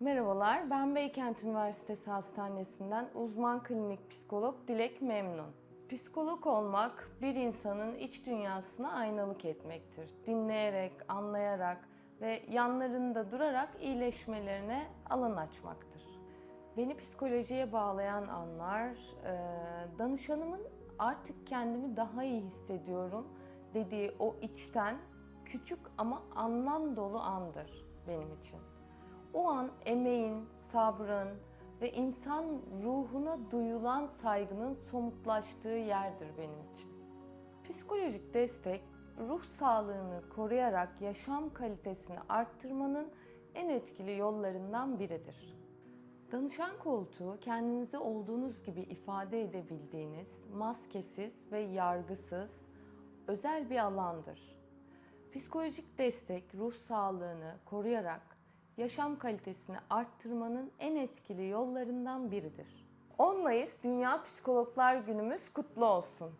Merhabalar, ben Beykent Üniversitesi Hastanesi'nden uzman klinik psikolog Dilek Memnun. Psikolog olmak bir insanın iç dünyasına aynalık etmektir. Dinleyerek, anlayarak ve yanlarında durarak iyileşmelerine alan açmaktır. Beni psikolojiye bağlayan anlar, e, danışanımın artık kendimi daha iyi hissediyorum dediği o içten, küçük ama anlam dolu andır benim için. O an emeğin, sabrın ve insan ruhuna duyulan saygının somutlaştığı yerdir benim için. Psikolojik destek, ruh sağlığını koruyarak yaşam kalitesini arttırmanın en etkili yollarından biridir. Danışan koltuğu kendinizi olduğunuz gibi ifade edebildiğiniz, maskesiz ve yargısız özel bir alandır. Psikolojik destek ruh sağlığını koruyarak yaşam kalitesini arttırmanın en etkili yollarından biridir. 10 Mayıs Dünya Psikologlar Günümüz kutlu olsun.